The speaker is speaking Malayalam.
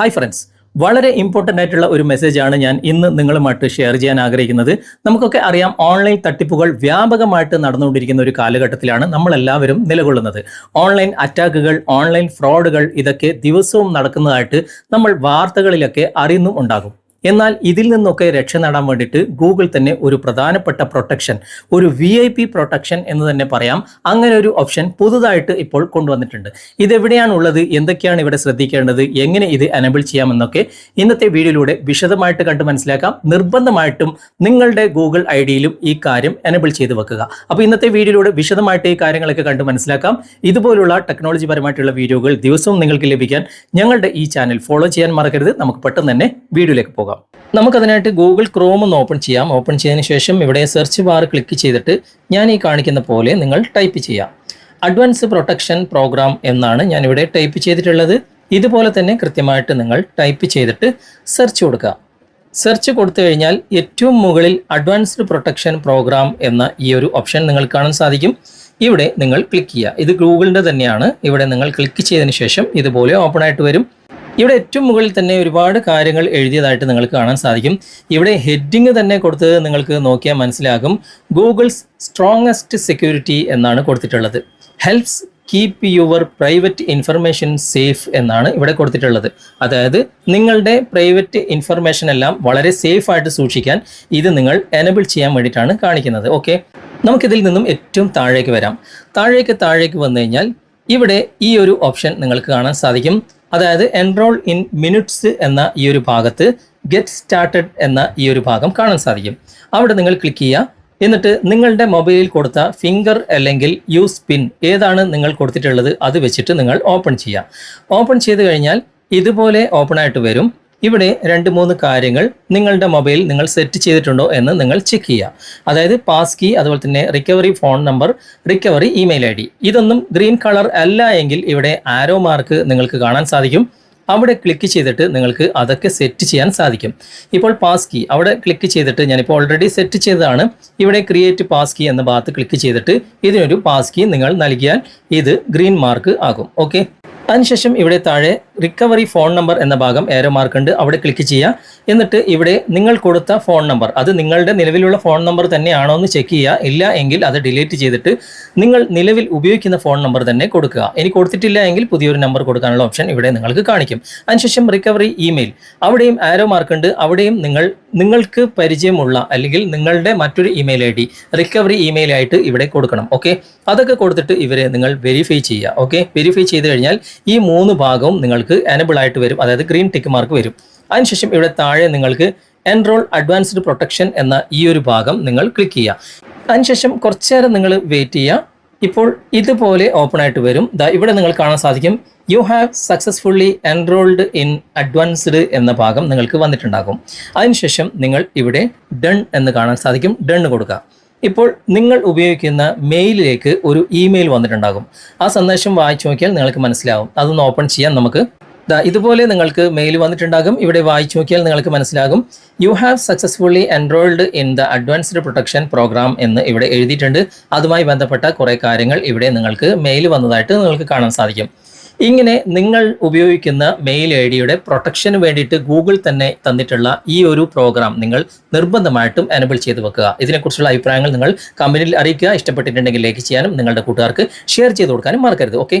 ഹായ് ഫ്രണ്ട്സ് വളരെ ഇമ്പോർട്ടന്റ് ആയിട്ടുള്ള ഒരു മെസ്സേജാണ് ഞാൻ ഇന്ന് നിങ്ങളുമായിട്ട് ഷെയർ ചെയ്യാൻ ആഗ്രഹിക്കുന്നത്. നമുക്കൊക്കെ അറിയാം ഓൺലൈൻ തട്ടിപ്പുകൾ വ്യാപകമായിട്ട് നടന്നുകൊണ്ടിരിക്കുന്ന ഒരു കാലഘട്ടത്തിലാണ് നമ്മളെല്ലാവരും നിലകൊള്ളുന്നത്. ഓൺലൈൻ അറ്റാക്കുകൾ ഓൺലൈൻ ഫ്രോഡുകൾ ഇതൊക്കെ ദിവസവും നടക്കുന്നതായിട്ട് നമ്മൾ വാർത്തകളിലൊക്കെ അറിയുന്നും ഉണ്ടാകും എന്നാൽ ഇതിൽ നിന്നൊക്കെ രക്ഷ നേടാൻ വേണ്ടിയിട്ട് ഗൂഗിൾ തന്നെ ഒരു പ്രധാനപ്പെട്ട പ്രൊട്ടക്ഷൻ ഒരു വി ഐ പി പ്രൊട്ടക്ഷൻ എന്ന് തന്നെ പറയാം. അങ്ങനെ ഒരു ഓപ്ഷൻ പുതുതായിട്ട് ഇപ്പോൾ കൊണ്ടുവന്നിട്ടുണ്ട്. ഇതെവിടെയാണ് ഉള്ളത് എന്തൊക്കെയാണ് ഇവിടെ ശ്രദ്ധിക്കേണ്ടത്? എങ്ങനെ ഇത് അനബിൾ ചെയ്യാമെന്നൊക്കെ ഇന്നത്തെ വീഡിയോയിലൂടെ വിശദമായിട്ട് കണ്ട് മനസ്സിലാക്കാം. നിർബന്ധമായിട്ടും നിങ്ങളുടെ ഗൂഗിൾ ഐ ഡിയിലും ഈ കാര്യം എനബിൾ ചെയ്ത് വെക്കുക. അപ്പോൾ ഇന്നത്തെ വീഡിയോയിലൂടെ വിശദമായിട്ട് ഈ കാര്യങ്ങളൊക്കെ കണ്ട് മനസ്സിലാക്കാം. ഇതുപോലുള്ള ടെക്നോളജി പരമായിട്ടുള്ള വീഡിയോകൾ ദിവസവും നിങ്ങൾക്ക് ലഭിക്കാൻ ഞങ്ങളുടെ ഈ ചാനൽ ഫോളോ ചെയ്യാൻ മറക്കരുത്. നമുക്ക് പെട്ടെന്ന് തന്നെ വീഡിയോയിലേക്ക് പോകാം. നമുക്കതിനായിട്ട് ഗൂഗിൾ ക്രോം ഒന്ന് ഓപ്പൺ ചെയ്യാം. ഓപ്പൺ ചെയ്തതിന് ശേഷം ഇവിടെ സെർച്ച് ബാർ ക്ലിക്ക് ചെയ്തിട്ട് ഞാൻ ഈ കാണിക്കുന്ന പോലെ നിങ്ങൾ ടൈപ്പ് ചെയ്യാം. അഡ്വാൻസ് പ്രൊട്ടക്ഷൻ പ്രോഗ്രാം എന്നാണ് ഞാൻ ഇവിടെ ടൈപ്പ് ചെയ്തിട്ടുള്ളത്. ഇതുപോലെ തന്നെ കൃത്യമായിട്ട് നിങ്ങൾ ടൈപ്പ് ചെയ്തിട്ട് സെർച്ച് കൊടുക്കുക. സെർച്ച് കൊടുത്തു കഴിഞ്ഞാൽ ഏറ്റവും മുകളിൽ അഡ്വാൻസ്ഡ് പ്രൊട്ടക്ഷൻ പ്രോഗ്രാം എന്ന ഈ ഒരു ഓപ്ഷൻ നിങ്ങൾ കാണാൻ സാധിക്കും. ഇവിടെ നിങ്ങൾ ക്ലിക്ക് ചെയ്യുക. ഇത് ഗൂഗിളിന്റെ തന്നെയാണ്. ഇവിടെ നിങ്ങൾ ക്ലിക്ക് ചെയ്തതിന് ശേഷം ഇതുപോലെ ഓപ്പൺ ആയിട്ട് വരും. ഇവിടെ ഏറ്റവും മുകളിൽ തന്നെ ഒരുപാട് കാര്യങ്ങൾ എഴുതിയതായിട്ട് നിങ്ങൾക്ക് കാണാൻ സാധിക്കും. ഇവിടെ ഹെഡിങ് തന്നെ കൊടുത്തത് നിങ്ങൾക്ക് നോക്കിയാൽ മനസ്സിലാകും. ഗൂഗിൾസ് സ്ട്രോങ്ങസ്റ്റ് സെക്യൂരിറ്റി എന്നാണ് കൊടുത്തിട്ടുള്ളത്. Helps keep your private information safe എന്നാണ് ഇവിടെ കൊടുത്തിട്ടുള്ളത്. അതായത് നിങ്ങളുടെ പ്രൈവറ്റ് ഇൻഫർമേഷൻ എല്ലാം വളരെ സേഫ് ആയിട്ട് സൂക്ഷിക്കാൻ ഇത് നിങ്ങൾ എനബിൾ ചെയ്യാൻ വേണ്ടിയിട്ടാണ് കാണിക്കുന്നത്. ഓക്കെ നമുക്കിതിൽ നിന്നും ഏറ്റവും താഴേക്ക് വരാം. താഴേക്ക് താഴേക്ക് വന്നു കഴിഞ്ഞാൽ ഇവിടെ ഈ ഒരു ഓപ്ഷൻ നിങ്ങൾക്ക് കാണാൻ സാധിക്കും. അതായത് എൻറോൾ ഇൻ മിനിറ്റ്സ് എന്ന ഈ ഒരു ഭാഗത്ത് ഗെറ്റ് സ്റ്റാർട്ടഡ് എന്ന ഈ ഒരു ഭാഗം കാണാൻ സാധിക്കും. അവിടെ നിങ്ങൾ ക്ലിക്ക് ചെയ്യുക. എന്നിട്ട് നിങ്ങളുടെ മൊബൈലിൽ കൊടുത്ത ഫിംഗർ അല്ലെങ്കിൽ യൂസ് പിൻ ഏതാണ് നിങ്ങൾ കൊടുത്തിട്ടുള്ളത് അത് വെച്ചിട്ട് നിങ്ങൾ ഓപ്പൺ ചെയ്യുക. ഓപ്പൺ ചെയ്ത് കഴിഞ്ഞാൽ ഇതുപോലെ ഓപ്പൺ ആയിട്ട് വരും. ഇവിടെ രണ്ട് മൂന്ന് കാര്യങ്ങൾ നിങ്ങളുടെ മൊബൈൽ നിങ്ങൾ സെറ്റ് ചെയ്തിട്ടുണ്ടോ എന്ന് നിങ്ങൾ ചെക്ക് ചെയ്യുക. അതായത് പാസ് കീ അതുപോലെ തന്നെ recovery phone number recovery email I D. ഇതൊന്നും ഗ്രീൻ കളർ അല്ല എങ്കിൽ ഇവിടെ ആരോ മാർക്ക് നിങ്ങൾക്ക് കാണാൻ സാധിക്കും. അവിടെ ക്ലിക്ക് ചെയ്തിട്ട് നിങ്ങൾക്ക് അതൊക്കെ സെറ്റ് ചെയ്യാൻ സാധിക്കും. ഇപ്പോൾ പാസ് കീ അവിടെ ക്ലിക്ക് ചെയ്തിട്ട് ഞാനിപ്പോൾ ഓൾറെഡി സെറ്റ് ചെയ്തതാണ്. ഇവിടെ ക്രിയേറ്റ് പാസ് കീ എന്ന ഭാഗത്ത് ക്ലിക്ക് ചെയ്തിട്ട് ഇതിനൊരു പാസ് കീ നിങ്ങൾ നൽകിയാൽ ഇത് ഗ്രീൻ മാർക്ക് ആകും. ഓക്കെ അതിനുശേഷം ഇവിടെ താഴെ റിക്കവറി ഫോൺ നമ്പർ എന്ന ഭാഗം ഏരോ മാർക്ക് ഉണ്ട്. അവിടെ ക്ലിക്ക് ചെയ്യുക. എന്നിട്ട് ഇവിടെ നിങ്ങൾ കൊടുത്ത ഫോൺ നമ്പർ അത് നിങ്ങളുടെ നിലവിലുള്ള ഫോൺ നമ്പർ തന്നെയാണോ എന്ന് ചെക്ക് ചെയ്യുക. ഇല്ല എങ്കിൽ അത് ഡിലീറ്റ് ചെയ്തിട്ട് നിങ്ങൾ നിലവിൽ ഉപയോഗിക്കുന്ന ഫോൺ നമ്പർ തന്നെ കൊടുക്കുക. ഇനി കൊടുത്തിട്ടില്ല എങ്കിൽ പുതിയൊരു നമ്പർ കൊടുക്കാനുള്ള ഓപ്ഷൻ ഇവിടെ നിങ്ങൾക്ക് കാണിക്കും. അതിനുശേഷം റിക്കവറി ഇമെയിൽ അവിടെയും ആരോ മാർക്ക് ഉണ്ട്. അവിടെയും നിങ്ങൾ നിങ്ങൾക്ക് പരിചയമുള്ള അല്ലെങ്കിൽ നിങ്ങളുടെ മറ്റൊരു email I D recovery email ആയിട്ട് ഇവിടെ കൊടുക്കണം ഓക്കെ അതൊക്കെ കൊടുത്തിട്ട് ഇവരെ നിങ്ങൾ വെരിഫൈ ചെയ്യുക ഓക്കെ വെരിഫൈ ചെയ്ത് കഴിഞ്ഞാൽ ഈ മൂന്ന് ഭാഗവും നിങ്ങൾക്ക് എനബിൾ ആയിട്ട് വരും അതായത് ഗ്രീൻ ടിക്ക് മാർക്ക് വരും. അതിനുശേഷം ഇവിടെ താഴെ നിങ്ങൾക്ക് എൻറോൾ അഡ്വാൻസ്ഡ് പ്രൊട്ടക്ഷൻ എന്ന ഈ ഒരു ഭാഗം നിങ്ങൾ ക്ലിക്ക് ചെയ്യുക. അതിനുശേഷം കുറച്ചു നേരം നിങ്ങൾ വെയിറ്റ് ചെയ്യുക. ഇപ്പോൾ ഇതുപോലെ ഓപ്പൺ ആയിട്ട് വരും. ഇവിടെ നിങ്ങൾ കാണാൻ സാധിക്കും. You have successfully enrolled in advanced എന്ന ഭാഗം നിങ്ങൾക്ക് വന്നിട്ടുണ്ടാകും. അതിനുശേഷം നിങ്ങൾ ഇവിടെ ഡൺ എന്ന് കാണാൻ സാധിക്കും. ഡൺ കൊടുക്കുക. ഇപ്പോൾ നിങ്ങൾ ഉപയോഗിക്കുന്ന മെയിലിലേക്ക് ഒരു ഇമെയിൽ വന്നിട്ടുണ്ടാകും. ആ സന്ദേശം വായിച്ചു നോക്കിയാൽ നിങ്ങൾക്ക് മനസ്സിലാവും. അതൊന്ന് ഓപ്പൺ ചെയ്യാൻ നമുക്ക് ഇതുപോലെ നിങ്ങൾക്ക് മെയിൽ വന്നിട്ടുണ്ടാകും. ഇവിടെ വായിച്ചു നോക്കിയാൽ നിങ്ങൾക്ക് മനസ്സിലാകും. You have successfully enrolled in the advanced protection program എന്ന് ഇവിടെ എഴുതിയിട്ടുണ്ട്. അതുമായി ബന്ധപ്പെട്ട കുറേ കാര്യങ്ങൾ ഇവിടെ നിങ്ങൾക്ക് മെയിൽ വന്നതായിട്ട് നിങ്ങൾക്ക് കാണാൻ സാധിക്കും. ഇങ്ങനെ നിങ്ങൾ ഉപയോഗിക്കുന്ന മെയിൽ ഐ ഡിയുടെ പ്രൊട്ടക്ഷന് വേണ്ടിയിട്ട് ഗൂഗിൾ തന്നെ തന്നിട്ടുള്ള ഈ ഒരു പ്രോഗ്രാം നിങ്ങൾ നിർബന്ധമായിട്ടും എനബിൾ ചെയ്ത് വെക്കുക. ഇതിനെക്കുറിച്ചുള്ള അഭിപ്രായങ്ങൾ നിങ്ങൾ കമ്പനിയിൽ അറിയിക്കുക. ഇഷ്ടപ്പെട്ടിട്ടുണ്ടെങ്കിൽ ലൈക്ക് ചെയ്യാനും നിങ്ങളുടെ കൂട്ടുകാർക്ക് ഷെയർ ചെയ്ത് കൊടുക്കാനും മറക്കരുത്. ഓക്കെ